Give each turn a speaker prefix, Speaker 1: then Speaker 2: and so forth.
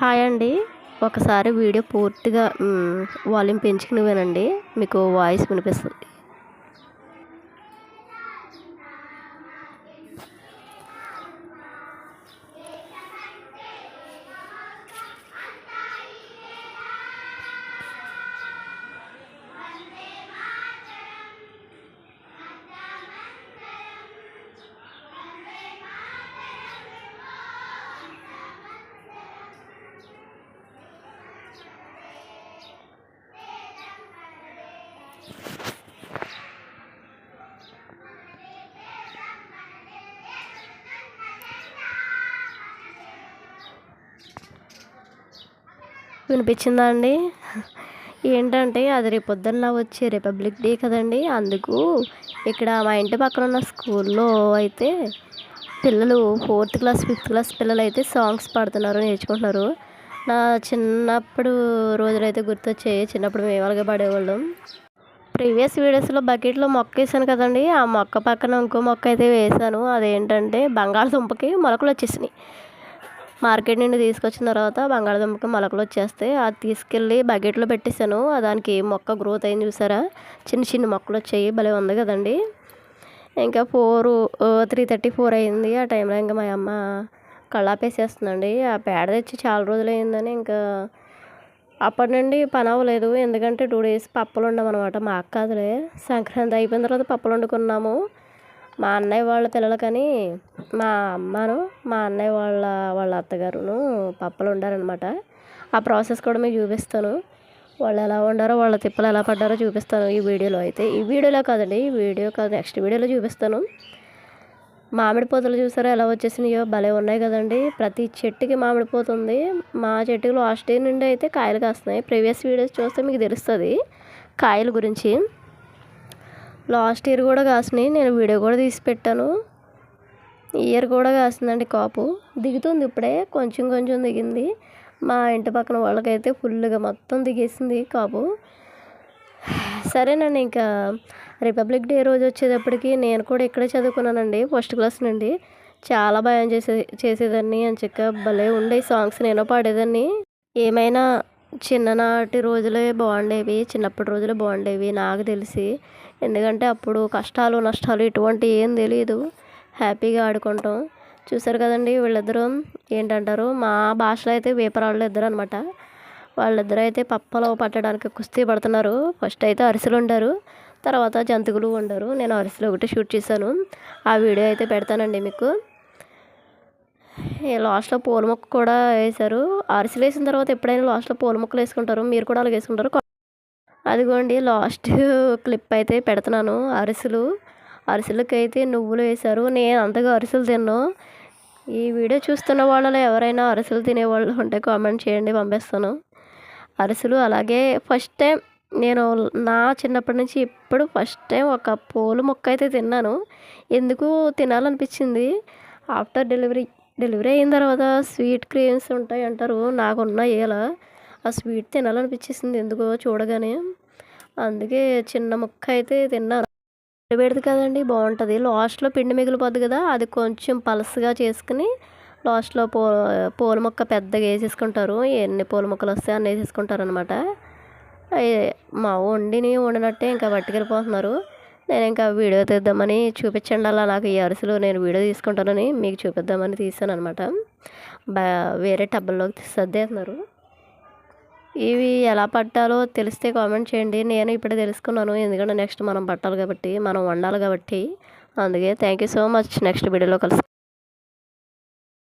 Speaker 1: Hi అండి. ఒకసారి video పూర్తిగా వాల్యూమ్ పెంచుకుని వినండి మీకు వాయిస్ వినిపిస్తుంది. వినిపించిందా అండి? ఏంటంటే అది రేపు పొద్దున్న వచ్చే రిపబ్లిక్ డే కదండి. అందుకు ఇక్కడ మా ఇంటి పక్కన ఉన్న స్కూల్లో అయితే పిల్లలు ఫోర్త్ క్లాస్ ఫిఫ్త్ క్లాస్ పిల్లలు అయితే సాంగ్స్ పాడుతున్నారు నేర్చుకుంటున్నారు. నా చిన్నప్పుడు రోజులైతే గుర్తొచ్చాయి. చిన్నప్పుడు మేము అలాగే పాడేవాళ్ళం? ప్రీవియస్ వీడియోస్లో బకెట్లో మొక్క వేసాను కదండి. ఆ మొక్క పక్కన ఇంకో మొక్క అయితే వేసాను. అదేంటంటే బంగాళదుంపకి మొలకలు వచ్చేసినాయి. మార్కెట్ నుండి తీసుకొచ్చిన తర్వాత బంగాళదుంపకి మొలకలు వచ్చేస్తే అది తీసుకెళ్ళి బకెట్లో పెట్టేశాను. దానికి మొక్క గ్రోత్ అయింది చూసారా? చిన్న చిన్న మొక్కలు వచ్చాయి. భలే ఉంది కదండి. ఇంకా ఫోర్ త్రీ థర్టీ ఫోర్ అయింది. ఆ టైంలో ఇంకా మా అమ్మ కళ్ళాపేసేస్తుందండి. ఆ పేడ తెచ్చి చాలా రోజులు అయిందని ఇంకా అప్పటి నుండి పని అవ్వలేదు. ఎందుకంటే టూ డేస్ పప్పులు ఉండమన్నమాట. మా అక్క సంక్రాంతి అయిపోయిన తర్వాత పప్పులు వండుకున్నాము. మా అన్నయ్య వాళ్ళ పిల్లలకని మా అమ్మను మా అన్నయ్య వాళ్ళ వాళ్ళ అత్తగారును పప్పలు వండారనమాట ఆ ప్రాసెస్ కూడా మీకు చూపిస్తాను. వాళ్ళు ఎలా వండారో వాళ్ళ తిప్పలు ఎలా పడ్డారో చూపిస్తాను ఈ వీడియోలో అయితే. ఈ వీడియోలో కాదండి ఈ వీడియో కాదు నెక్స్ట్ వీడియోలో చూపిస్తాను. మామిడి పూతలు చూసారా ఎలా వచ్చేసినాయో? భలే ఉన్నాయి కదండి. ప్రతి చెట్టుకి మామిడి పోతుంది మా చెట్టుకి లాస్ట్ డే నుండి అయితే కాయలు కాస్తున్నాయి. ప్రీవియస్ వీడియోస్ చూస్తే మీకు తెలుస్తుంది కాయల గురించి. లాస్ట్ ఇయర్ కూడా కాసినాయి. నేను వీడియో కూడా తీసి పెట్టాను. ఇయర్ కూడా కాసిందండి కాపు. దిగుతుంది ఇప్పుడే కొంచెం కొంచెం దిగింది. మా ఇంటి పక్కన వాళ్ళకైతే ఫుల్గా మొత్తం దిగేసింది కాపు. సరేనండి ఇంకా రిపబ్లిక్ డే రోజు వచ్చేటప్పటికి నేను కూడా ఇక్కడే చదువుకున్నానండి ఫస్ట్ క్లాస్ నుండి. చాలా భయం చేసే చేసేదాన్ని అని చెక్క భలే ఉండే సాంగ్స్ నేను పాడేదాన్ని. ఏమైనా చిన్ననాటి రోజులే బాగుండేవి చిన్నప్పటి రోజులే బాగుండేవి నాకు తెలిసి. ఎందుకంటే అప్పుడు కష్టాలు నష్టాలు ఇటువంటి ఏం తెలియదు హ్యాపీగా ఆడుకుంటాం. చూసారు కదండి వీళ్ళిద్దరూ ఏంటంటారు? మా భాషలో అయితే వేపరాళ్ళు ఇద్దరు అనమాట వాళ్ళిద్దరూ అయితే పప్పలో పట్టడానికి కుస్తీ పడుతున్నారు. ఫస్ట్ అయితే అరిసెలు ఉండరు తర్వాత జంతికలు ఉండరు నేను అరిసెలు ఒకటి షూట్ చేశాను. ఆ వీడియో అయితే పెడతానండి మీకు. లాస్ట్లో పూల మొక్క కూడా వేశారు. అరిసెలు వేసిన తర్వాత ఎప్పుడైనా లాస్ట్లో పూల మొక్కలు వేసుకుంటారు. మీరు కూడా అలాగే వేసుకుంటారు. అదిగోండి లాస్ట్ క్లిప్ అయితే పెడుతున్నాను. అరిసెలు. అరిసెలకి అయితే నువ్వులు వేశారు. నేను అంతగా అరిసెలు తిన్నాను ఈ వీడియో చూస్తున్న వాళ్ళలో ఎవరైనా అరిసెలు తినేవాళ్ళు ఉంటే కామెంట్ చేయండి పంపిస్తాను. అరిసెలు అలాగే ఫస్ట్ టైం నేను నా చిన్నప్పటి నుంచి ఇప్పుడు ఫస్ట్ టైం ఒక పూల మొక్క అయితే తిన్నాను. ఎందుకు తినాలనిపించింది? ఆఫ్టర్ డెలివరీ డెలివరీ అయిన తర్వాత స్వీట్ క్రీమ్స్ ఉంటాయి అంటారు. నాకున్న ఇలా ఆ స్వీట్ తినాలనిపించేసింది ఎందుకో చూడగానే. అందుకే చిన్న ముక్క అయితే తిన్నాను. పెడితే కదండి బాగుంటుంది. లాస్ట్లో పిండి మిగిలిపోద్ది కదా అది కొంచెం పలసగా చేసుకుని లాస్ట్లో పూ పూల మొక్క పెద్దగా వేసేసుకుంటారు. ఎన్ని పూల మొక్కలు వస్తాయి అన్నీ వేసేసుకుంటారు అనమాట మా వండిని వండినట్టే ఇంకా పట్టుకెళ్ళిపోతున్నారు. నేను ఇంకా వీడియో తీద్దామని చూపించండి అలా నాకు ఈ అరుసులు నేను వీడియో తీసుకుంటానని మీకు చూపిద్దామని తీసాను అనమాట వేరే టబ్బల్లోకి సర్దేస్తున్నారు ఇవి ఎలా పట్టాలో తెలిస్తే కామెంట్ చేయండి. నేను ఇప్పుడే తెలుసుకున్నాను. ఎందుకంటే నెక్స్ట్ మనం పట్టాలి కాబట్టి మనం వండాలి కాబట్టి. అందుకే thank you so much. Next వీడియోలో కలిసి